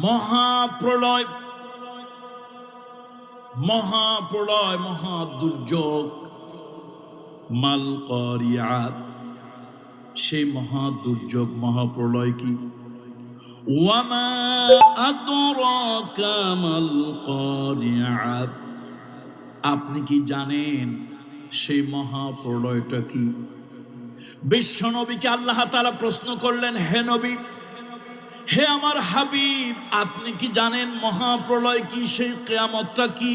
মহাপ্রলয় মহাপ্রলয় মহা দুর্যোগ মাল করিয়া সেই মহা দুর্যোগ মহাপ্রলয় কি? ওয়ামা আপনি কি জানেন সেই মহাপ্রলয়টা কি? বিশ্ব নবীকে আল্লাহ তাআলা প্রশ্ন করলেন হে নবী হে আমার হাবিব আপনি কি জানেন মহাপ্রলয় কি সেই কেয়ামতটা কি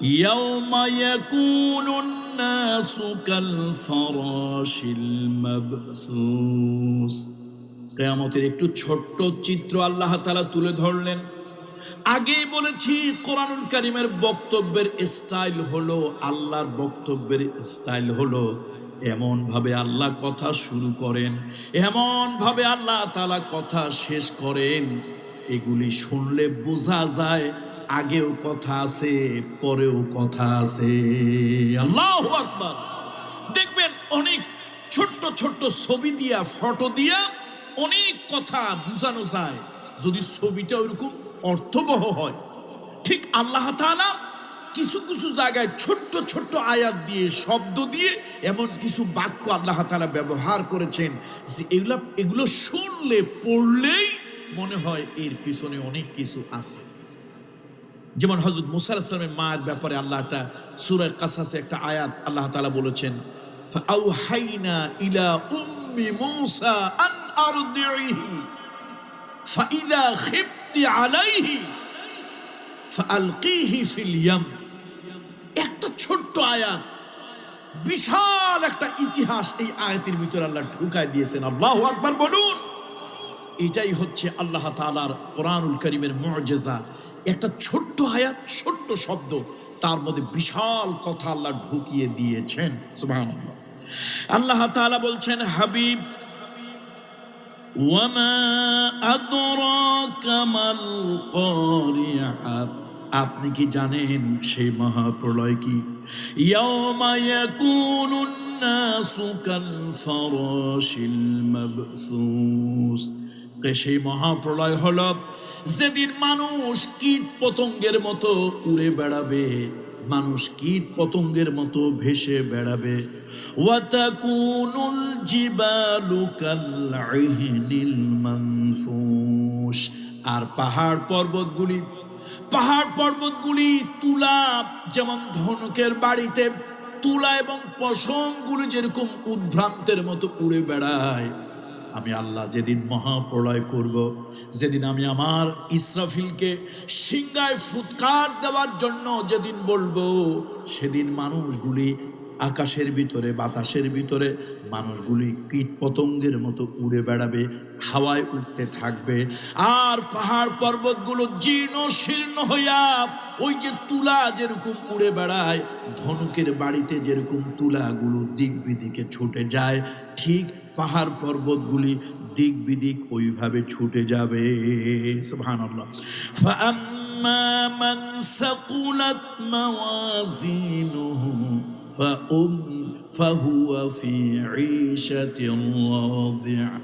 يوم يكون الناس كالفراش المبثوث কেয়ামতের একটু ছোট্ট চিত্র আল্লাহ তাআলা তুলে ধরলেন আগেই বলেছি কোরআনুল কারিমের বক্তব্যের স্টাইল হলো আল্লাহর বক্তব্যের স্টাইল হলো এমন ভাবে আল্লাহ কথা শুরু করেন এমন ভাবে আল্লাহ তাআলা কথা শেষ করেন। এগুলি শুনলে বোঝা যায়, আগেও কথা আছে, পরেও কথা আছে। আল্লাহ আকবার। দেখবেন অনেক ছোট্ট ছোট্ট ছবি দিয়া, ফটো দিয়া অনেক কথা বোঝানো যায়। যদি ছবিটা ওইরকম অর্থবহ হয়, ঠিক আল্লাহ তাআলা কিছু কিছু জায়গায় ছোট্ট ছোট্ট আয়াত দিয়ে, শব্দ দিয়ে এমন কিছু বাক্য আল্লাহ তাআলা ব্যবহার করেছেন যে এগুলা, এগুলো শুনলে, পড়লেই মনে হয় এর পিছনে অনেক কিছু আছে। যেমন হজরত মুসা আসলামের মায়ের ব্যাপারে আল্লাহটা সুরের কাসাসে একটা আয়াত আল্লাহ তালা বলেছেন ফাআউহাইনা ইলা ফাইদা আলাইহি ইয়াম। একটা ছোট্ট আয়াত। বিশাল একটা ইতিহাস এই আয়াতের ভিতরে আল্লাহ ঢুকায় দিয়েছেন। আল্লাহ আকবার বলুন। এটাই হচ্ছে আল্লাহ তাআলার কোরআনুল করিমের মুআজিজা একটা ছোট্ট আয়াত, ছোট্ট শব্দ, তার মধ্যে বিশাল কথা আল্লাহ ঢুকিয়ে দিয়েছেন। সুবহানাল্লাহ। আল্লাহ তাআলা বলছেন, হাবিব ওয়ামা আদরাকা মাল কারিআ আপনি কি জানেন সেই মহাপ্রলয় কি? সেই মহাপ্রলয় হল? যেদিন মানুষ কীট পতঙ্গের মতো উড়ে বেড়াবে, মানুষ কীট পতঙ্গের মতো ভেসে বেড়াবে। আর পাহাড় পর্বতগুলি পাহাড় পর্বতগুলি, তুলা, যেমন ধনুকের বাড়িতে, তুলা এবং পশমগুলি যেরকম উদ্ভ্রান্তের মতো উড়ে বেড়ায়। আমি আল্লাহ যেদিন মহাপ্রলয় করব, যেদিন আমি আমার ইসরাফিলকে সিংগায় ফুৎকার দেওয়ার জন্য যেদিন বলব, সেদিন মানুষগুলি আকাশের ভিতরে, বাতাসের ভিতরে মানুষগুলি কীট পতঙ্গের মতো উড়ে বেড়াবে, হাওয়ায় উঠতে থাকবে। আর পাহাড় পর্বতগুলো জীর্ণ শীর্ণ হইয়া ওই যে তুলা যেরকম উড়ে বেড়ায়, ধনুকের বাড়িতে যেরকম তুলাগুলো দিক বিদিকে ছুটে যায়, ঠিক পাহাড় পর্বতগুলি দিক বিদিক ওইভাবে ছুটে যাবে। সুবহানাল্লাহ। فأما من ثقلت موازينه فأم فهو في عيشة راضعة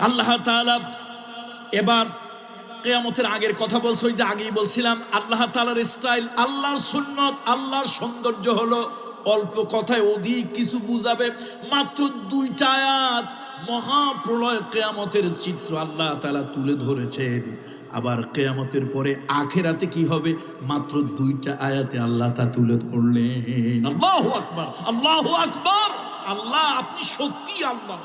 আল্লাহ তাআলা এবার কেয়ামতের আগের কথা বলছো ওই যে আগেই বলছিলাম আল্লাহ তাআলার স্টাইল আল্লাহর সুন্নত আল্লাহর সৌন্দর্য হলো অল্প কথায় অধিক কিছু বুঝাবে মাত্র দুইটা আয়াত মহাপ্রলয় কেয়ামতের চিত্র আল্লাহ তাআলা তুলে ধরেছেন আবার কেয়ামতের পরে আখেরাতে কি হবে? মাত্র দুইটা আয়াতে আল্লাহ তা তুলে ধরলেন। আল্লাহ আকবর, আল্লাহু আকবর। আল্লাহ, আপনি সত্যি আল্লাহ।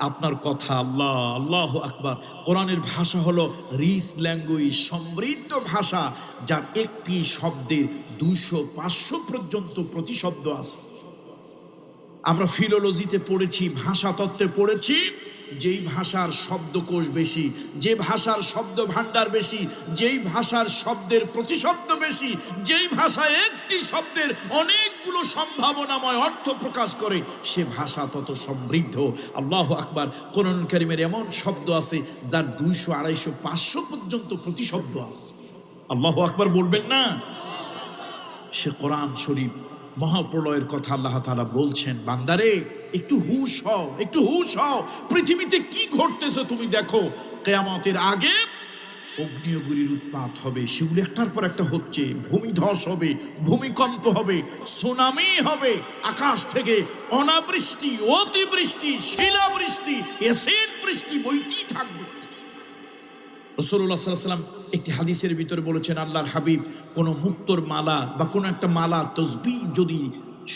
আপনার কথা আল্লাহ আল্লাহ আকবার। কোরআনের ভাষা হলো রিস ল্যাঙ্গুয়েজ, সমৃদ্ধ ভাষা, যার একটি শব্দের দুশো পাঁচশো পর্যন্ত প্রতিশব্দ আছে। আমরা ফিলোলজিতে পড়েছি ভাষা তত্ত্বে পড়েছি যেই ভাষার শব্দকোষ বেশি, যে ভাষার শব্দ ভাণ্ডার বেশি, যেই ভাষার শব্দের প্রতিশব্দ বেশি, যেই ভাষায় একটি শব্দের অনেকগুলো সম্ভাবনাময় অর্থ প্রকাশ করে, সে ভাষা তত সমৃদ্ধ। আল্লাহ আকবার, কোরআন কারিমের এমন শব্দ আছে যার দুইশো, আড়াইশো, পাঁচশো পর্যন্ত প্রতিশব্দ আছে। আল্লাহ আকবার বলবেন না? সে কোরআন শরীফ মহাপ্রলয়ের কথা আল্লাহ তালা বলছেন, বান্দারে একটু হুশ হও, একটু হুশ হও। পৃথিবীতে কি ঘটতেছে তুমি দেখো? কেয়ামতের আগে অগ্নিয়গুলির উৎপাত হবে, সেগুলি একটার পর একটা হচ্ছে। ভূমিধস হবে, ভূমিকম্প হবে, সুনামি হবে। আকাশ থেকে অনাবৃষ্টি, অতিবৃষ্টি, শিলাবৃষ্টি, এসিড বৃষ্টি, বইতেই থাকবে। রসুল্লাহ সাল্লাম একটি হাদিসের ভিতরে বলেছেন, আল্লাহর হাবিব কোনো মুক্তর মালা বা কোনো একটা মালা তসবি যদি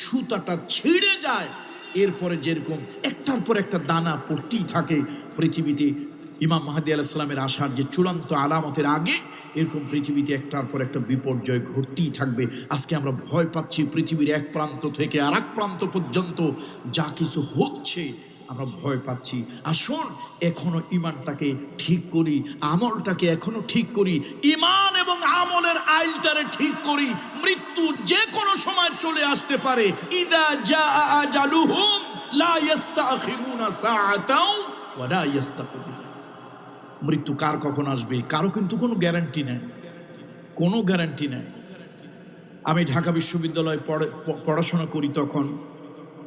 সুতাটা ছিঁড়ে যায় এরপরে যেরকম একটার পর একটা দানা পড়তেই থাকে পৃথিবীতে, ইমাম মাহাদি আলাইসালামের আসার যে চূড়ান্ত আলামতের আগে এরকম পৃথিবীতে একটার পর একটা বিপর্যয় ঘটতেই থাকবে। আজকে আমরা ভয় পাচ্ছি পৃথিবীর এক প্রান্ত থেকে আর প্রান্ত পর্যন্ত যা কিছু হচ্ছে আমরা ভয় পাচ্ছি। আসুন এখনও ইমানটাকে ঠিক করি, আমলটাকে এখনও ঠিক করি ইমান এবং আমলের আইলটারে ঠিক করি, মৃত্যু যে কোনো সময় চলে আসতে পারে। ইদা আজালুহুম লা মৃত্যু কার কখন আসবে? কারও কিন্তু কোনো গ্যারান্টি নেই। কোনো গ্যারান্টি নেই। আমি ঢাকা বিশ্ববিদ্যালয়ে পড়ে- পড়াশোনা করি তখন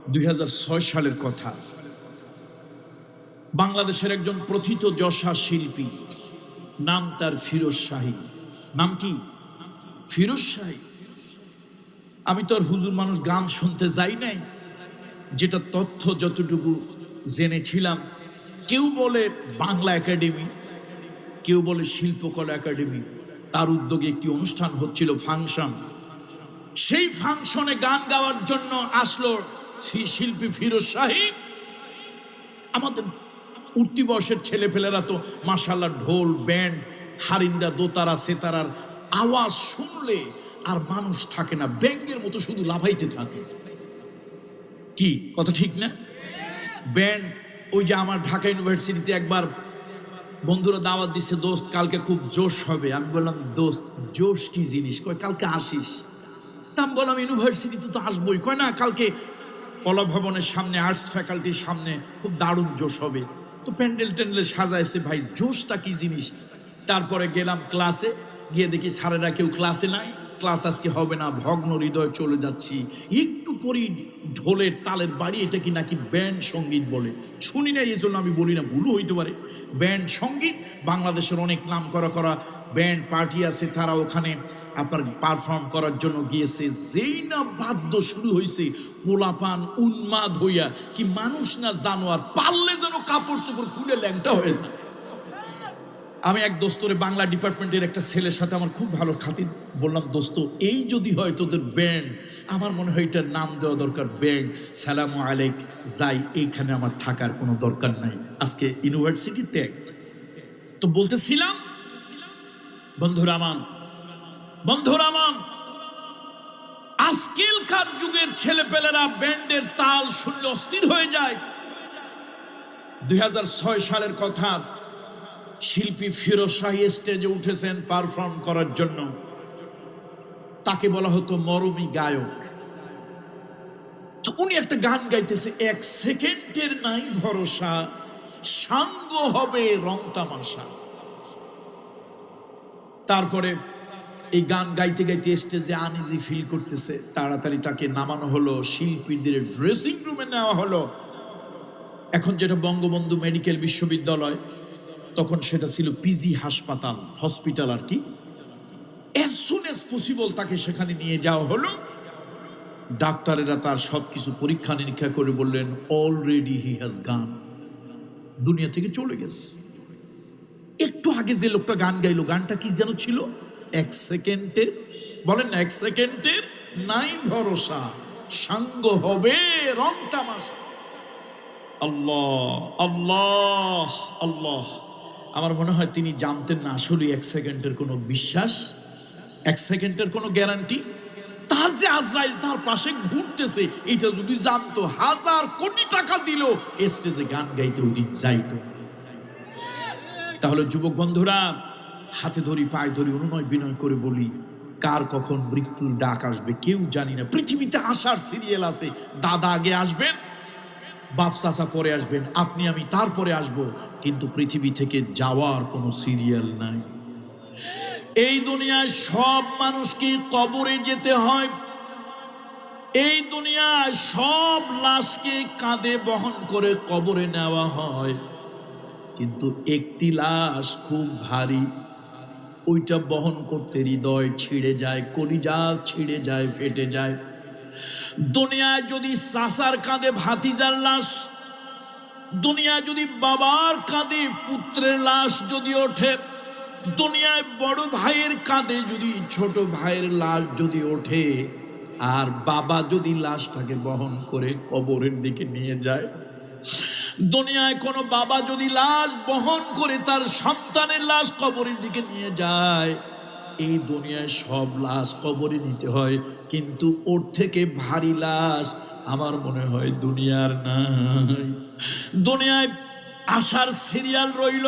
দুই হাজার ছয় সালের কথা। বাংলাদেশের একজন প্রথিত যশা শিল্পী, নাম তার ফিরোজ শাহী। নাম কি? ফিরোজ শাহী। আমি তো আর হুজুর মানুষ গান শুনতে যাই নাই। যেটা তথ্য যতটুকু জেনেছিলাম, কেউ বলে বাংলা একাডেমি, কেউ বলে শিল্পকলা একাডেমি। তার উদ্যোগে একটি অনুষ্ঠান হচ্ছিল ফাংশন। সেই ফাংশনে গান গাওয়ার জন্য আসলো সেই শিল্পী ফিরোজ শাহী। আমাদের উঠতি বয়সের ছেলেপেলেরা তো মাসাল্লাহ ঢোল, ব্যান্ড, হারিন্দা, দোতারা, সেতারার আওয়াজ শুনলে আর মানুষ থাকে না। ব্যাঙ্গের মতো শুধু লাভাইতে থাকে। কি? কথা ঠিক না? ব্যান্ড, ওই যে আমার ঢাকা ইউনিভার্সিটিতে একবার বন্ধুরা দাওয়াত দিচ্ছে দোস্ত, কালকে খুব জোশ হবে। আমি বললাম, দোস্ত, জোশ কি জিনিস? কয়, কালকে আসিস? তা আমি বললাম, ইউনিভার্সিটিতে তো আসবোই। কয়, না, কালকে কলা ভবনের সামনে, আর্টস ফ্যাকাল্টির সামনে খুব দারুণ জোশ হবে। তো প্যান্ডেল ট্যান্ডেল সাজাইছে, ভাই, জোশটা কি জিনিস? তারপরে গেলাম ক্লাসে, গিয়ে দেখি স্যারেরা কেউ ক্লাসে নাই। ক্লাস আজকে হবে না, ভগ্ন হৃদয় চলে যাচ্ছি। একটু পরেই ঢোলের তালের বাড়ি, এটা কি নাকি ব্যান্ড সংগীত বলে? শুনি না, এই জন্য আমি বলি না, ভুলও হইতে পারে। ব্যান্ড সংগীত, বাংলাদেশের অনেক নাম করা করা ব্যান্ড পার্টি আছে, তারা ওখানে আপনার পারফর্ম করার জন্য গিয়েছে। যেই না বাদ্য শুরু হয়েছে পোলাপান উন্মাদ হইয়া, কি মানুষ না জানোয়ার পারলে যেন কাপড় চোপড় খুলে ল্যাংটা হয়ে যায়। আমি এক দোস্তরে বাংলা ডিপার্টমেন্টের একটা ছেলের সাথে আমার খুব ভালো খাতির বললাম, দোস্ত, এই যদি হয় তোদের ব্যান্ড আমার মনে হয় এটার নাম দেওয়া দরকার ব্যান্ড সালামু আলেক যাই, এইখানে আমার থাকার কোনো দরকার নাই। আজকে ইউনিভার্সিটি ত্যাগ তো বলতেছিলাম, বন্ধুরা আমার বন্ধুরা আমার আজকালকার যুগের ছেলেপেলেরা ব্যান্ডের তাল শুনলে অস্থির হয়ে যায়? দুই হাজার ছয় সালের কথা, শিল্পী ফিরোজ শাহী স্টেজে উঠেছেন পারফর্ম করার জন্য। তাকে বলা হতো মরমী গায়ক। তো উনি একটা গান গাইতেছে, এক সেকেন্ডের নাই ভরসা, সাঙ্গ হবে রং তামাশা। তারপরে এই গান গাইতে গাইতে স্টেজে আনইজি ফিল করতেছে। তাড়াতাড়ি তাকে নামানো হলো, শিল্পীদের ড্রেসিং রুমে নেওয়া হলো। এখন যেটা বঙ্গবন্ধু মেডিকেল বিশ্ববিদ্যালয়, তখন সেটা ছিল পিজি হাসপাতাল হসপিটাল আর কি। অ্যাজ সুন অ্যাজ পসিবল তাকে সেখানে নিয়ে যাওয়া হলো। ডাক্তারেরা তার সবকিছু পরীক্ষা নিরীক্ষা করে বললেন অলরেডি হি হ্যাজ গান দুনিয়া থেকে চলে গেছে। একটু আগে যে লোকটা গান গাইলো, গানটা কি যেন ছিল? এক সেকেন্ডের বলেন এক সেকেন্ডের নাই ভরসা সাঙ্গ হবে রং তামাশা। আল্লাহ আল্লাহ আল্লাহ। আমার মনে হয় তিনি জানতেন না আসলে এক সেকেন্ডের কোনো বিশ্বাস এক সেকেন্ডের কোনো গ্যারান্টি তার যে আজরাইল তার পাশে ঘুরতেছে এটা যদি জানতো হাজার কোটি টাকা দিল স্টেজে গান গাইতে উনি যাইতো। তাহলে যুবক বন্ধুরা হাতে ধরি, পায়ে ধরি, অনুনয় বিনয় করে বলি, কার কখন মৃত্যুর ডাক আসবে কেউ জানি না। পৃথিবীতে আসার সিরিয়াল আছে, দাদা আগে আসবেন, বাপ চাচা পরে আসবেন, আপনি আমি তারপরে আসব, কিন্তু পৃথিবী থেকে যাওয়ার কোনো সিরিয়াল নাই। এই দুনিয়ায় সব মানুষকে কবরে যেতে হয়। এই দুনিয়ায় সব লাশকে কাঁধে বহন করে কবরে নেওয়া হয়। কিন্তু একটি লাশ খুব ভারী ওইটা বহন করতে হৃদয় ছিঁড়ে যায়, কলিজা ছিঁড়ে যায়, ফেটে যায়। দুনিয়ায় যদি সাসার কাঁধে ভাতিজার লাশ, দুনিয়ায় যদি বাবার কাঁধে পুত্রের লাশ যদি ওঠে, দুনিয়ায় বড় ভাইয়ের কাঁধে যদি ছোট ভাইয়ের লাশ যদি ওঠে, আর বাবা যদি লাশটাকে বহন করে কবরের দিকে নিয়ে যায় দুনিয়ায় কোনো বাবা যদি লাশ বহন করে তার সন্তানের লাশ কবরের দিকে নিয়ে যায়, এই দুনিয়ায় সব লাশ কবরে নিতে হয়। কিন্তু ওর থেকে ভারী লাশ আমার মনে হয় দুনিয়ার নাই। দুনিয়ায় আসার সিরিয়াল রইল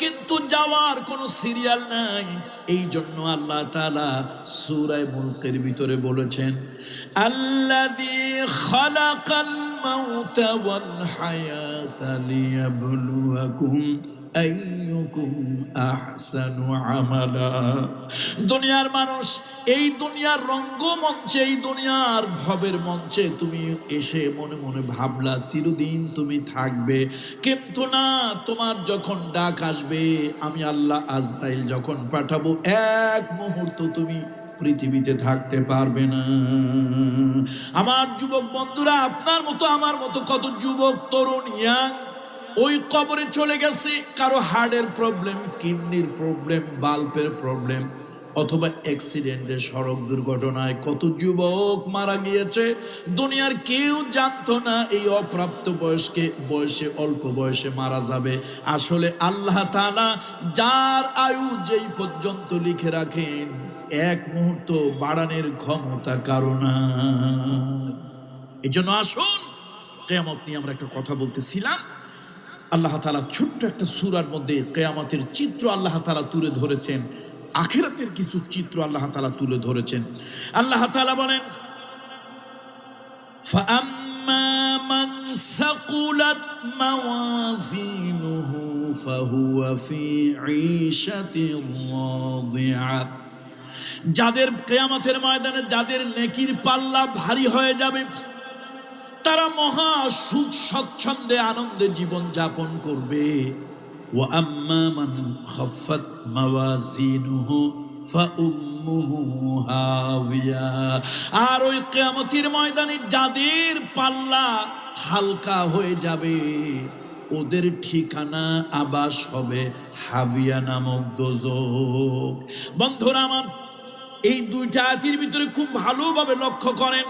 কিন্তু যাওয়ার কোনো সিরিয়াল নাই। এই জন্য আল্লাহ তালা সুরায় মুলকের ভিতরে বলেছেন আমালা দুনিয়ার মানুষ, এই দুনিয়ার রঙ্গমঞ্চে, এই দুনিয়ার ভবের মঞ্চে তুমি এসে মনে মনে ভাবলা, চিরদিন তুমি থাকবে। কিন্তু না, তোমার যখন ডাক আসবে, আমি আল্লাহ আজরাইল যখন পাঠাবো, এক মুহূর্ত তুমি পৃথিবীতে থাকতে পারবে না। আমার যুবক বন্ধুরা, আপনার মতো, আমার মতো কত যুবক, তরুণ, ইয়াং ওই কবরে চলে গেছে। কারও হার্টের প্রবলেম কিডনির প্রবলেম বাল্বের প্রবলেম অথবা অ্যাক্সিডেন্টে সড়ক দুর্ঘটনায় কত যুবক মারা গিয়েছে। দুনিয়ার কেউ জানতো না এই অপ্রাপ্ত বয়সকে, বয়সে, অল্প বয়সে মারা যাবে। আসলে আল্লাহ তাআলা যার আয়ু যেই পর্যন্ত লিখে রাখেন, এক মুহূর্ত বাড়ানোর ক্ষমতা কারণ এই জন্য আসুন, কেয়ামত নিয়ে আমরা একটা কথা বলতেছিলাম। আল্লাহ তালা ছোট্ট একটা সুরার মধ্যে কেয়ামতের চিত্র আল্লাহ তালা তুলে ধরেছেন। আখেরাতের কিছু চিত্র আল্লাহ তালা তুলে ধরেছেন। আল্লাহ তালা বলেন যাদের কেয়ামতের ময়দানে, যাদের নেকির পাল্লা ভারী হয়ে যাবে তারা মহা সুখ, স্বচ্ছন্দে, আনন্দে জীবন যাপন করবে। আর ওই কিয়ামতের ময়দানে যাদের পাল্লা হালকা হয়ে যাবে, ওদের ঠিকানা আবাস হবে হাবিয়া নামক দোজক। বন্ধুরা আমার, এই দুইটা আয়াতের ভিতরে খুব ভালোভাবে লক্ষ্য করেন।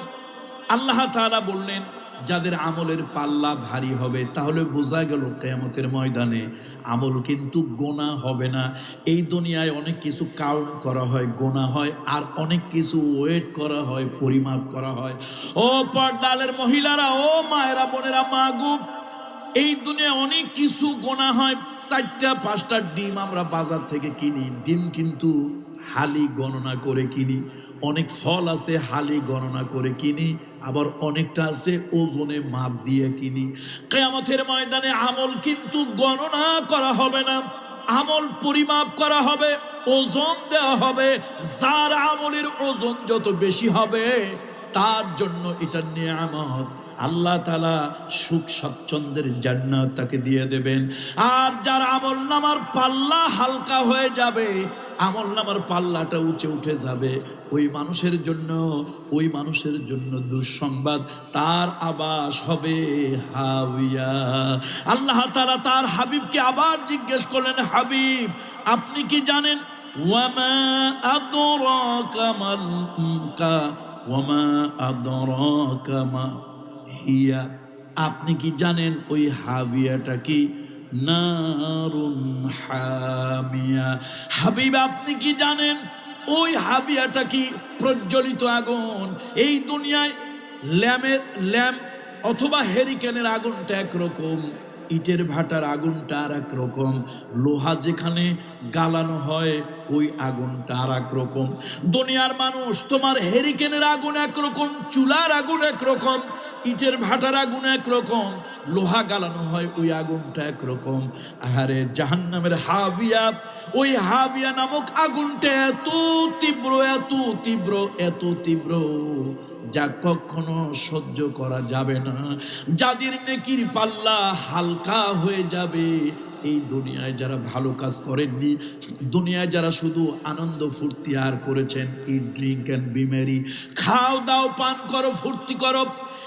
আল্লাহ তাআলা বললেন যাদের আমলের পাল্লা ভারী হবে, তাহলে বোঝা গেল কেয়ামতের ময়দানে আমল কিন্তু গোনা হবে না। এই দুনিয়ায় অনেক কিছু কাউন্ট করা হয়, গোনা হয়, আর অনেক কিছু ওয়েট করা হয়, পরিমাপ করা হয়। ও পর্দালের মহিলারা, ও মায়েরা, বোনেরা মাগুব এই দুনিয়া অনেক কিছু গোনা হয়। চারটা, পাঁচটা ডিম আমরা বাজার থেকে কিনি। ডিম কিন্তু হালি গণনা করে কিনি। অনেক ফল আছে, হালি গণনা করে কিনি। আবার অনেকটা আছে ওজনে মাপ দিয়ে কিনি। কেয়ামতের ময়দানে আমল কিন্তু গণনা করা হবে না। আমল পরিমাপ করা হবে, ওজন দেওয়া হবে। যার আমলের ওজন যত বেশি হবে, তার জন্য এটা নিয়ে নিয়ামত। আল্লাহ তালা সুখ স্বাচ্ছন্দ্যের জান্নাত তাকে দিয়ে দেবেন। আর যার আমল নামার পাল্লা হালকা হয়ে যাবে আমল নামার পাল্লাটা উঁচে উঠে যাবে। ওই মানুষের জন্য, ওই মানুষের জন্য দুঃসংবাদ তার আবাস হবে। হাউইয়া আল্লাহ তালা তার হাবিবকে আবার জিজ্ঞেস করলেন, হাবিব, আপনি কি জানেন? ওয়ামা আদরাকা মাল কা ওয়ামা আদরাকা মা হিয়া। আপনি কি জানেন ওই হাবিয়াটা কি? নারুন হামিয়া। হাবিব, আপনি কি জানেন ওই হাবিয়াটা কি প্রজ্বলিত আগুন? এই দুনিয়ায় ল্যামের ল্যাম্প অথবা হেরিকেনের আগুনটা একরকম। ইটের ভাটার আগুনটা আর এক রকম। লোহা যেখানে গালানো হয়, ওই আগুনটা আর এক রকম। দুনিয়ার মানুষ, তোমার হেরিকেনের আগুন একরকম চুলার আগুন একরকম ইটের ভাটার আগুন একরকম লোহা গালানো হয়, ওই আগুনটা একরকম আহারে জাহান্নামের হাবিয়া, ওই হাবিয়া নামক আগুনটা এত তীব্র এত তীব্র এত তীব্র। যা কখনো সহ্য করা যাবে না। যাদের নেকির পাল্লা হালকা হয়ে যাবে, এই দুনিয়ায় যারা ভালো কাজ করেননি, দুনিয়ায় যারা শুধু আনন্দ ফুর্তি আর করেছেন ইট ড্রিঙ্ক অ্যান্ড বিমেরি খাও দাও, পান করো, ফুর্তি করো।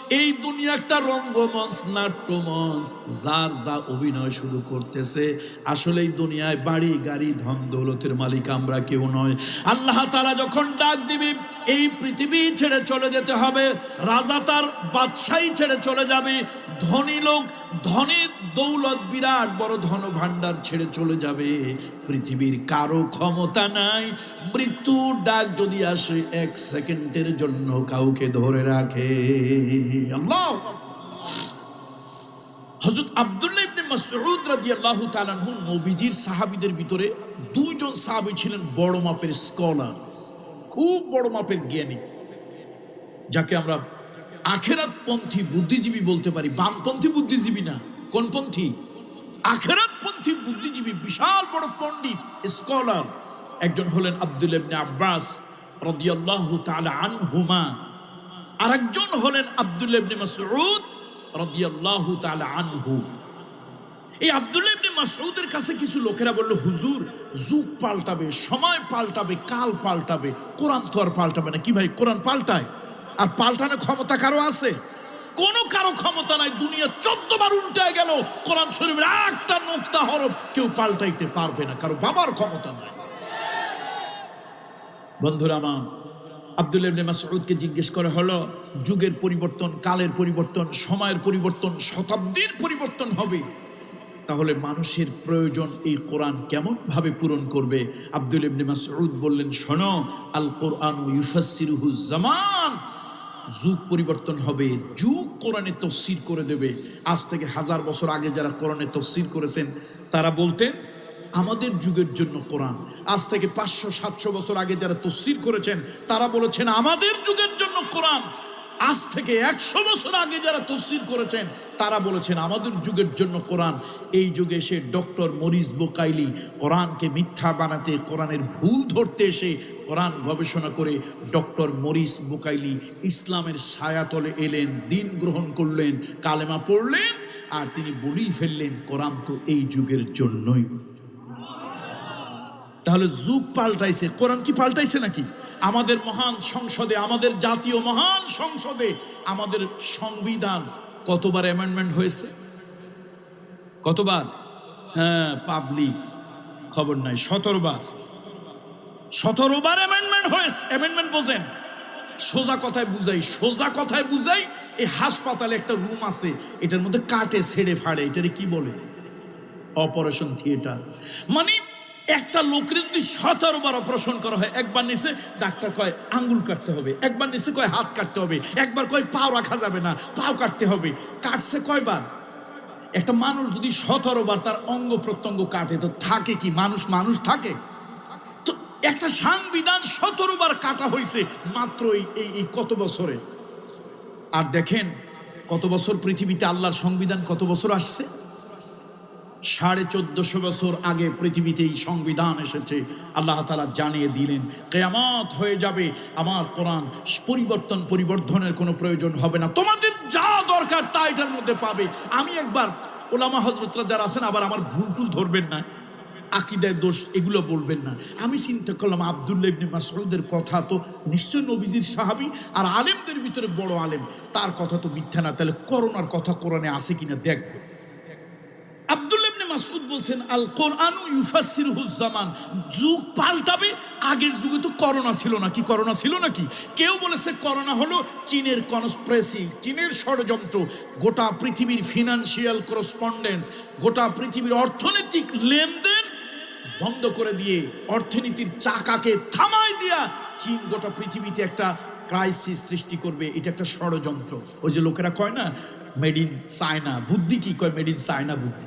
এই দুনিয়া একটা রঙ্গমঞ্চ, নাট্যমঞ্চ, যার যা অভিনয় শুরু করতেছে, আসলে এই দুনিয়ায় বাড়ি, গাড়ি, ধন দৌলতের মালিক আমরা কেউ নয়। আল্লাহ তারা যখন ডাক দিবি, এই পৃথিবী ছেড়ে চলে যেতে হবে, রাজা তার বাদশাহী ছেড়ে চলে যাবে, ধনী লোক ধনের দৌলত বিরাট বড় ধন ভাণ্ডার ছেড়ে চলে যাবে। পৃথিবীর কারও ক্ষমতা নাই। মৃত্যুর ডাক যদি আসে, এক সেকেন্ডের জন্য কাউকে ধরে রাখে। আল্লাহ! হযরত আব্দুল্লাহ ইবনে মাসউদ রাদিয়াল্লাহু তাআলা আনহু নবীজির সাহাবীদের ভিতরে দুইজন সাহাবী ছিলেন বড় মাপের স্কলার। খুব বড় মাপের জ্ঞানী। যাকে আমরা আখেরাতপন্থী বুদ্ধিজীবী বলতে পারি, বামপন্থী বুদ্ধিজীবী না কোন পন্থী আখেরাতপন্থী বুদ্ধিজীবী, বিশাল বড় পণ্ডিত, স্কলার, একজন হলেন আব্দুল ইবনে আব্বাস রাদিয়াল্লাহু তাআলা আনহুমা। আরেকজন হলেন আব্দুল ইবনে মাসউদ রাদিয়াল্লাহু তাআলা আনহু। এই আব্দুল্লাহ ইবনে মাসউদের কাছে কিছু লোকেরা বলল, হুজুর, যুগ পাল্টাবে, সময় পাল্টাবে, কাল পাল্টাবে, কোরআন তো আর পাল্টাবে না। কি ভাই, কোরআন পাল্টায়? আর পাল্টানো ক্ষমতা কারও আছে? কোনো কারও ক্ষমতা নাই, দুনিয়া চোদ্দ বার উল্টায় গেল, কোরআন শরীফের একটা নোক্তা হরফ কেউ পাল্টাইতে পারবে না, কারও বাবার ক্ষমতা নাই। বন্ধুরা আমার, আব্দুল জিজ্ঞেস হলো, যুগের পরিবর্তন, কালের পরিবর্তন, সময়ের পরিবর্তন, শতাব্দীর পরিবর্তন হবে। তাহলে মানুষের প্রয়োজন এই কোরআন কেমন ভাবে পূরণ করবে? আব্দুল ইবনে মাসউদ বললেন, শোনো আল কোরআন ইউফাসসিরুহু জামান। যুগ পরিবর্তন হবে, যুগ কোরআনে তফসির করে দেবে। আজ থেকে হাজার বছর আগে যারা কোরআনে তফসির করেছেন, তারা বলতেন, আমাদের যুগের জন্য কোরআন। আজ থেকে পাঁচশো, সাতশো বছর আগে যারা তফসির করেছেন, তারা বলেছেন, আমাদের যুগের জন্য কোরআন। আজ থেকে একশো বছর আগে যারা তফসির করেছেন, তারা বলেছেন, আমাদের যুগের জন্য কোরআন, এই যুগে এসে ডক্টর মরিস বোকাইলি কোরআনকে মিথ্যা বানাতে, কোরআনের ভুল ধরতে এসে কোরআন গবেষণা করে ডক্টর মরিস বোকাইলি ইসলামের ছায়াতলে এলেন, দিন গ্রহণ করলেন, কালেমা পড়লেন, আর তিনি বলেই ফেললেন, কোরআন তো এই যুগের জন্যই। তাহলে যুগ পাল্টাইছে, কোরআন কি পাল্টাইছে নাকি? আমাদের মহান সংসদে, আমাদের জাতীয় মহান সংসদে আমাদের সংবিধান কতবার অ্যামেন্ডমেন্ট হয়েছে? কতবার? হ্যাঁ পাবলিক খবর নাই সতেরো বার সতেরো অ্যামেন্ডমেন্ট হয়েছে। অ্যামেন্ডমেন্ট বোঝেন। সোজা কথায় বুঝাই, সোজা কথায় বুঝাই এই হাসপাতালে একটা রুম আছে, এটার মধ্যে কাটে, ছেড়ে ফাড়ে, এটারে কি বলে? অপারেশন থিয়েটার মানে একটা লোকের যদি সতেরো বার অপারেশন করা হয়, একবার নিচে ডাক্তার কয়, আঙ্গুল কাটতে হবে। একবার নিচে কয়, হাত কাটতে হবে। একবার কয়, পাও রাখা যাবে না, পাও কাটতে হবে। কাটছে কয়বার? একটা মানুষ যদি সতেরো বার তার অঙ্গ প্রত্যঙ্গ কাটে, তো থাকে কি? মানুষ মানুষ থাকে। তো একটা সংবিধান সতেরো বার কাটা হয়েছে, মাত্র এই, এই- কত বছরে? আর দেখেন, কত বছর পৃথিবীতে আল্লাহর সংবিধান কত বছর আসছে? সাড়ে চোদ্দশো বছর আগে পৃথিবীতে এই সংবিধান এসেছে। আল্লাহ তালা জানিয়ে দিলেন, কেয়ামত হয়ে যাবে, আমার কোরআন পরিবর্তন, পরিবর্ধনের কোনো প্রয়োজন হবে না। তোমাদের যা দরকার তা এটার মধ্যে পাবে। আমি একবার ওলামা হজরতরা যারা আছেন, আবার আমার ভুল টুল ধরবেন না। আকিদায় দোষ, এগুলো বলবেন না। আমি চিন্তা করলাম, আবদুল্লাহ ইবনে মাসউদের কথা তো নিশ্চয় নবীজির সাহাবী আর আলেমদের ভিতরে বড় আলেম। তার কথা তো মিথ্যা না। তাহলে করোনার কথা কোরআনে আছে কিনা দেখব। আব্দুল্লাহ মাসউদ বলছেন আল কোরআনু ইউফাসসিরুহুজ জামান। যুগ পাল্টাবে, আগের যুগে তো করোনা ছিল না। কি করোনা ছিল নাকি? কেউ বলেছে করোনা হলো চীনের কনস্প্রেসি, চীনের ষড়যন্ত্র, গোটা পৃথিবীর ফিনান্সিয়াল করসপন্ডেন্স, গোটা পৃথিবীর অর্থনৈতিক লেনদেন বন্ধ করে দিয়ে, অর্থনীতির চাকাকে থামায় দিয়া চীন গোটা পৃথিবীতে একটা ক্রাইসিস সৃষ্টি করবে। এটা একটা ষড়যন্ত্র। ওই যে লোকেরা কয় না, মেড ইন চায়না। বুদ্ধি কি কয়? মেড ইন চায়না বুদ্ধি।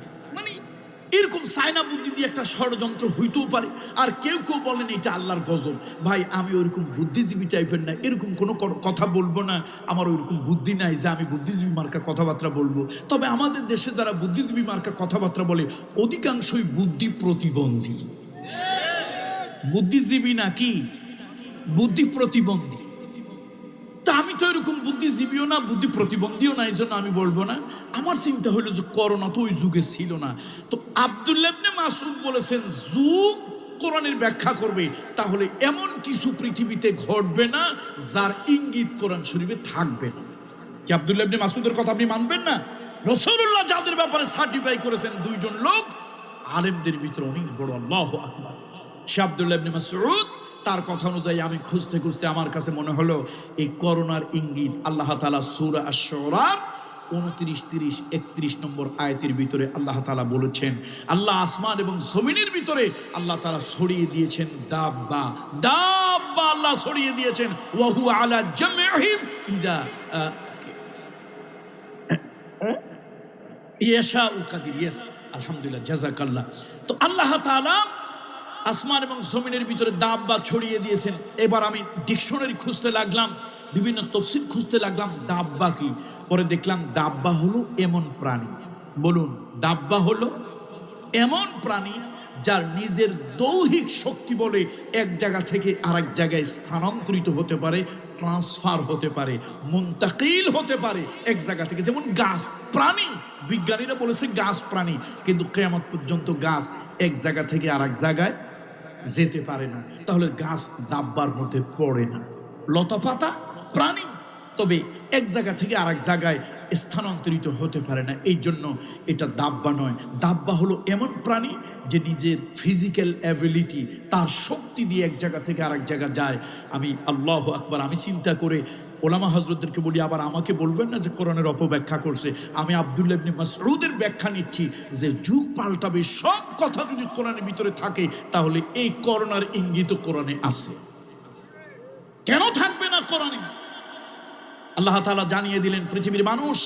এরকম চায়না বুদ্ধি দিয়ে একটা ষড়যন্ত্র হইতেও পারে। আর কেউ কেউ বলেন, এটা আল্লাহর গজব। ভাই, আমি ওইরকম বুদ্ধিজীবী টাইপের না। এরকম কোনো কথা বলব না। আমার ওইরকম বুদ্ধি নাই যে আমি বুদ্ধিজীবী মার্কা কথাবার্তা বলব। তবে আমাদের দেশে যারা বুদ্ধিজীবী মার্কা কথাবার্তা বলে, অধিকাংশই বুদ্ধি প্রতিবন্ধী। বুদ্ধিজীবী নাকি? বুদ্ধি প্রতিবন্ধী। তা আমি তো এরকম বুদ্ধিজীবীও না বুদ্ধি প্রতিবন্ধীও না এই জন্য আমি বলব না। আমার চিন্তা হলো যে করোনা তো ওই যুগে ছিল না। তো আবদুল্লাবনে মাসুদ বলেছেন, যুগ কোরআনের ব্যাখ্যা করবে, তাহলে এমন কিছু পৃথিবীতে ঘটবে না, যার ইঙ্গিত কোরআন শরীফে থাকবে না। কি আবদুল্লাহ মাসুদের কথা আপনি মানবেন না? রসুল্লাহ যাদের ব্যাপারে সার্টিফাই করেছেন, দুইজন লোক, আলেমদের ভিতরে অনেক বড়, আল্লাহ আকবার। সে আবদুল্লাহ মাসউদ তার কথা অনুযায়ী আমি খুঁজতে খুঁজতে আমার কাছে মনে হলো এই করোনার ইঙ্গিত আল্লাহ তাআলা সূরা আশ-শুরার উনত্রিশ তিরিশ একত্রিশ নম্বর আয়তের ভিতরে আল্লাহ তালা বলেছেন আল্লাহ আসমান এবং জমিনের ভিতরে আল্লাহ তালা ছড়িয়ে দিয়েছেন দাব্বা দাব্বা আল্লাহ ছড়িয়ে দিয়েছেন ওয়াহু আলা জামিহিম ইদা ইয়েশা উ ইয়েস আলহামদুলিল্লাহ জাজাকাল্লাহ তো আল্লাহ তাআলা আসমান এবং জমিনের ভিতরে দাব্বা ছড়িয়ে দিয়েছেন। এবার আমি ডিকশনারি খুঁজতে লাগলাম, বিভিন্ন তফসিল খুঁজতে লাগলাম দাব্বা কি? পরে দেখলাম দাব্বা হলো এমন প্রাণী। বলুন দাব্বা হলো এমন প্রাণী যার নিজের দৈহিক শক্তি বলে এক জায়গা থেকে আরেক জায়গায় স্থানান্তরিত হতে পারে, ট্রান্সফার হতে পারে, মুন্তাকিল হতে পারে এক জায়গা থেকে। যেমন গাছ, প্রাণী, বিজ্ঞানীরা বলেছে গাছ, প্রাণী, কিন্তু কেয়ামত পর্যন্ত গাছ এক জায়গা থেকে আরেক জায়গায় যেতে পারে না। তাহলে গাছ দাব্বার মধ্যে পড়ে না। লতা পাতা প্রাণী। তবে এক জায়গা থেকে আরেক জায়গায় স্থানান্তরিত হতে পারে না। এই জন্য এটা দাব্বা নয়। দাব্বা হলো এমন প্রাণী যে নিজের ফিজিক্যাল অ্যাবিলিটি তার শক্তি দিয়ে এক জায়গা থেকে আরেক জায়গা যায়। আমি আল্লাহ আকবার, আমি চিন্তা করে ওলামা হজরতদেরকে বলি, আবার আমাকে বলবেন না যে কোরআনের অপব্যাখ্যা করছে? আমি আবদুল্লাহ ইবনে মাসউদের ব্যাখ্যা নিচ্ছি যে যুগ পাল্টাবে, সব কথা যদি কোরআনের ভিতরে থাকে, তাহলে এই করোনার ইঙ্গিত কোরআনে আছে। কেন থাকবে না কোরআনে? আল্লাহ তালা জানিয়ে দিলেন, পৃথিবীর মানুষ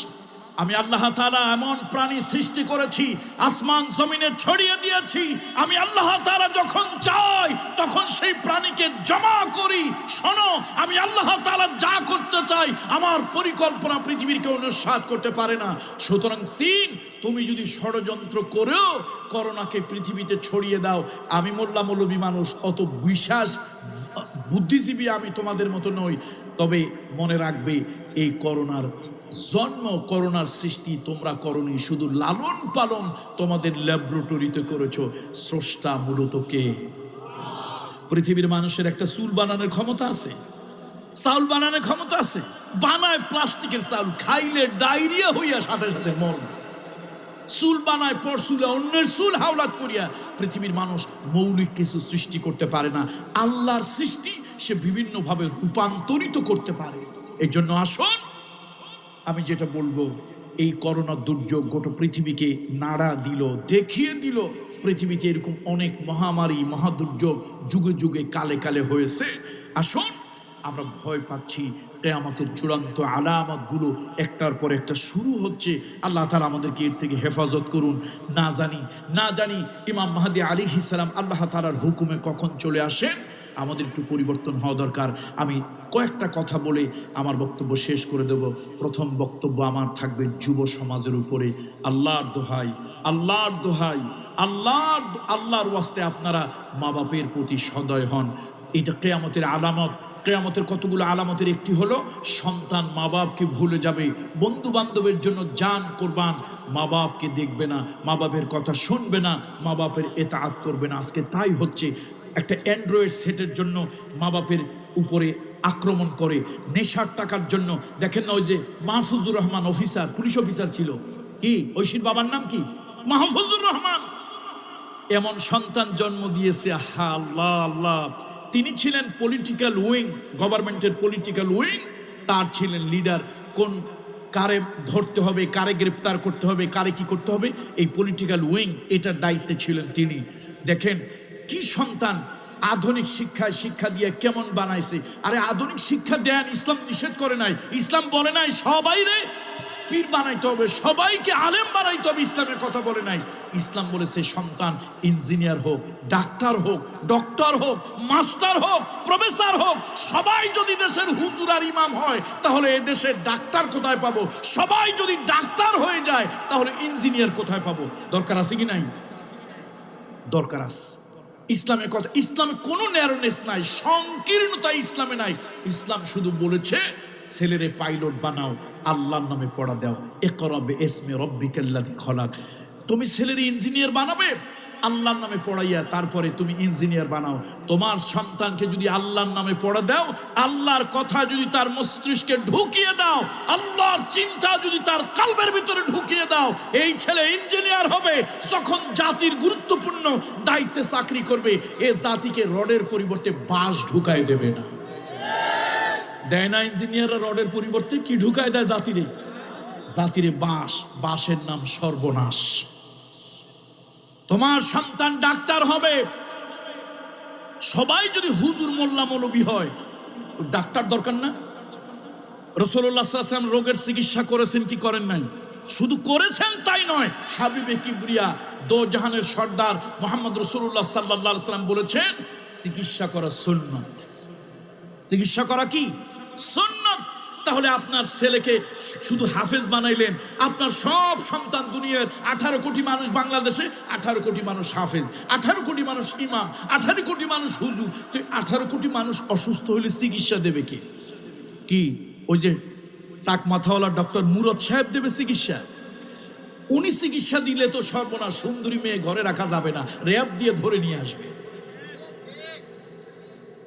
আমি আল্লাহ তালা এমন প্রাণী সৃষ্টি করেছি, আসমান জমিনে ছড়িয়ে দিয়েছি। আমি আল্লাহ তালা যখন চাই, তখন সেই প্রাণীকে জমা করি। শোনো, আমি আল্লাহ তালা যা করতে চাই, আমার পরিকল্পনা পৃথিবীর কেউ করতে পারে না। সুতরাং সিন, তুমি যদি ষড়যন্ত্র করেও করোনাকে পৃথিবীতে ছড়িয়ে দাও, আমি মোল্লা মৌলবী মানুষ, অত বিশ্বাস, বুদ্ধিজীবী আমি তোমাদের মতো নই। তবে মনে রাখবে, এই করোনার জন্ম করোনার সৃষ্টি তোমরা করনি, শুধু লালন পালন তোমাদের ল্যাবরেটরিতে করেছ। স্রষ্টা মূলত কে? পৃথিবীর মানুষের একটা চুল বানানোর ক্ষমতা আছে। চাউল বানানোর ক্ষমতা আছে। বানায় প্লাস্টিকের চাউল, খাইলে ডায়রিয়া হইয়া সাথে সাথে মরবে চুল বানায় পরশুলে অন্যের চুল হাওলাত করিয়া পৃথিবীর মানুষ মৌলিক কিছু সৃষ্টি করতে পারে না। আল্লাহর সৃষ্টি সে বিভিন্নভাবে রূপান্তরিত করতে পারে। এই জন্য আসুন আমি যেটা বলব, এই করোনা দুর্যোগ গোটা পৃথিবীকে নাড়া দিল, দেখিয়ে দিল। পৃথিবীতে এরকম অনেক মহামারী, মহাদুর্যোগ যুগে যুগে কালে কালে হয়েছে। আসুন, আমরা ভয় পাচ্ছি। কেয়ামতের চূড়ান্ত আলামতগুলো একটার পর একটা শুরু হচ্ছে। আল্লাহ তালা আমাদেরকে এর থেকে হেফাজত করুন। না জানি না জানি ইমাম মাহাদি আলী ইসালাম আল্লাহ তালার হুকুমে কখন চলে আসেন? আমাদের একটু পরিবর্তন হওয়া দরকার। আমি কয়েকটা কথা বলে আমার বক্তব্য শেষ করে দেব। প্রথম বক্তব্য আমার থাকবে যুব সমাজের উপরে। আল্লাহর দোহাই আল্লাহর দোহাই, আল্লাহর আল্লাহর ওয়াস্তে আপনারা মা বাপের প্রতি সদয় হন। এটা কেয়ামতের আলামত। কেয়ামতের কতগুলো আলামতের একটি হলো, সন্তান মা বাপকে ভুলে যাবে। বন্ধু বান্ধবের জন্য যান কোরবান মা বাপকে দেখবে না মা বাপের কথা শুনবে না মা বাপের এতাআত করবে না। আজকে তাই হচ্ছে একটা অ্যান্ড্রয়েড সেটের জন্য মা বাপের উপরে আক্রমণ করে, নেশার টাকার জন্য। দেখেন না ওই যে Mahfuzur Rahman officer police officer ছিল। কি? ঐশীর বাবার নাম কি? মাহফুজুর রহমান। এমন সন্তান জন্ম দিয়েছে আল্লাহ আল্লাহ। তিনি ছিলেন পলিটিক্যাল উইং গভর্নমেন্টের পলিটিক্যাল উইং তার ছিলেন লিডার কোন কারে ধরতে হবে, কারে গ্রেপ্তার করতে হবে, কারে কি করতে হবে? এই পলিটিক্যাল উইং এটার দায়িত্বে ছিলেন তিনি। দেখেন কি সন্তান? আধুনিক শিক্ষায় শিক্ষা দিয়ে কেমন বানাইছে? আরে আধুনিক শিক্ষা দেন, ইসলাম নিষেধ করে নাই। ইসলাম বলে নাই, সবাই রে পীর বানাইতে হবে, সবাইকে আলেম বানাইতে হবে, ইসলামের কথা বলে নাই। ইসলাম বলেছে, সন্তান, ইঞ্জিনিয়ার হোক, ডাক্তার হোক, ডক্টর হোক, মাস্টার হোক, প্রফেসর হোক, সবাই যদি দেশের হুজুর আর ইমাম হয়, তাহলে এ দেশের ডাক্তার কোথায় পাবো? সবাই যদি ডাক্তার হয়ে যায়, তাহলে ইঞ্জিনিয়ার কোথায় পাবো? দরকার আছে কি নাই? দরকার আছে। ইসলামের কথা। ইসলাম কোনো ন্যারোনেস নাই, সংকীর্ণতা ইসলামে নাই। ইসলাম শুধু বলেছে, ছেলেরে পাইলট বানাও, আল্লাহর নামে পড়া দাও। একরবে এসমে রব্বিকাল্লাদি খলাক। তুমি ছেলের ইঞ্জিনিয়ার বানাবে? আল্লাহর নামে পড়াইয়া তারপরে তুমি ইঞ্জিনিয়ার বানাও। তোমার সন্তানকে যদি আল্লাহর নামে পড়া দাও, আল্লাহর কথা যদি তার মস্তিষ্কে ঢুকিয়ে দাও, আল্লাহর চিন্তা যদি তার কালবের ভিতরে ঢুকিয়ে দাও, এই ছেলে ইঞ্জিনিয়ার হবে, যখন জাতির গুরুত্বপূর্ণ দায়িত্বে চাকরি করবে, এ জাতিকে রডের পরিবর্তে বাঁশ ঢুকায় দেবে না। দেয় না ইঞ্জিনিয়াররা রডের পরিবর্তে? কি ঢুকায় দেয় জাতিরে? জাতিরে বাঁশ, বাঁশের নাম সর্বনাশ। তোমার সন্তান ডাক্তার হবে। সবাই যদি হুজুর মোল্লা মৌলবী হয়, ডাক্তার দরকার না? রসল্লাহাম রোগের চিকিৎসা করেছেন, কি করেন নাই? শুধু করেছেন তাই নয়, হাবিবে কিবরিয়া দো জাহানের সর্দার মোহাম্মদ রসুল্লাহ সাল্লাহ সাল্লাম বলেছেন, চিকিৎসা করা সুন্নত। চিকিৎসা করা কি? সুন্নত। তাহলে আপনার ছেলেকে শুধু হাফেজ বানাইলেন। আপনার সব সন্তান দুনিয়ার আঠারো কোটি মানুষ বাংলাদেশে, আঠারো কোটি মানুষ হাফেজ, আঠারো কোটি মানুষ ইমাম, আঠারো কোটি মানুষ হুজুর। তো আঠারো কোটি মানুষ অসুস্থ হলে চিকিৎসা দেবে কে? কি? ওই যে টাক মাথাওয়ালা ডক্টর মুরত সাহেব দেবে চিকিৎসা? উনি চিকিৎসা দিলে তো সর্বনাশ, সুন্দরী মেয়ে ঘরে রাখা যাবে না র্যাব দিয়ে ধরে নিয়ে আসবে।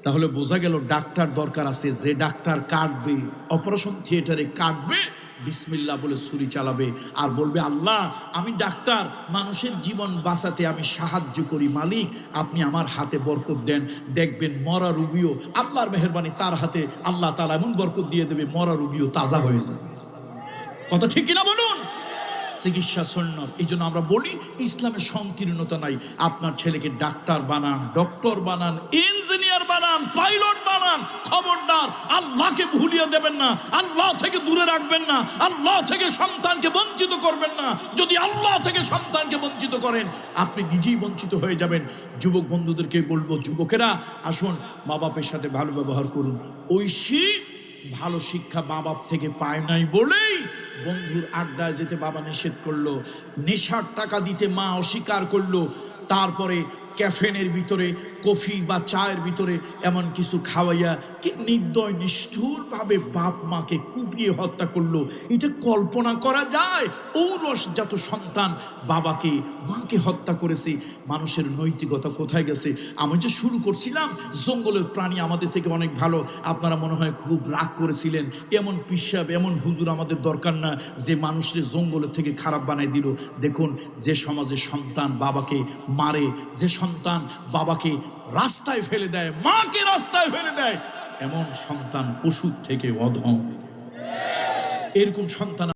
তাহলে বোঝা গেল ডাক্তার দরকার আছে, যে ডাক্তার কাটবে, অপারেশন থিয়েটারে কাটবে বিসমিল্লা বলে ছুরি চালাবে আর বলবে, আল্লাহ, আমি ডাক্তার, মানুষের জীবন বাঁচাতে আমি সাহায্য করি, মালিক, আপনি আমার হাতে বরকত দেন। দেখবেন মরা রুগীও আল্লাহর মেহরবানি তার হাতে, আল্লাহ তালা এমন বরকত দিয়ে দেবে, মরা রুগীও তাজা হয়ে যাবে। কথা ঠিক কিনা বলুন? চিকিৎসা সন্ন্যত এই জন্য আমরা বলি ইসলামের সংকীর্ণতা নাই। আপনার ছেলেকে ডাক্তার বানান, ডক্টর বানান, ইঞ্জিনিয়ার বানান, পাইলট বানান, খবরদার। আল্লাহকে ভুলিয়ে দেবেন না। আল্লাহ থেকে দূরে রাখবেন না। আল্লাহ থেকে সন্তানকে বঞ্চিত করবেন না। যদি আল্লাহ থেকে সন্তানকে বঞ্চিত করেন, আপনি নিজেই বঞ্চিত হয়ে যাবেন। যুবক বন্ধুদেরকে বলব, যুবকেরা, আসুন মা বাপের সাথে ভালো ব্যবহার করুন। ঐশী, ভালো শিক্ষা মা বাপ থেকে পায় নাই বলেই বন্ধুর আড্ডায় যেতে বাবা নিষেধ করল, নেশার টাকা দিতে মা অস্বীকার করল, তারপরে ক্যাফেনের ভিতরে কফি বা চায়ের ভিতরে এমন কিছু খাওয়াইয়া কি নির্দয় নিষ্ঠুরভাবে বাপ মাকে কুপিয়ে হত্যা করল। এটা কল্পনা করা যায়। ঔরসজাত সন্তান বাবাকে, মাকে হত্যা করেছে। মানুষের নৈতিকতা কোথায় গেছে? আমি যে শুরু করছিলাম, জঙ্গলের প্রাণী আমাদের থেকে অনেক ভালো। আপনারা মনে হয় খুব রাগ করেছিলেন। এমন পিসাব, এমন হুজুর আমাদের দরকার না যে মানুষের জঙ্গলের থেকে খারাপ বানাই দিল। দেখুন, যে সমাজে সন্তান বাবাকে মারে, যে সন্তান বাবাকে রাস্তায় ফেলে দেয় মাকে রাস্তায় ফেলে দেয়। এমন সন্তান ওষুধ থেকে অধম। এরকম সন্তান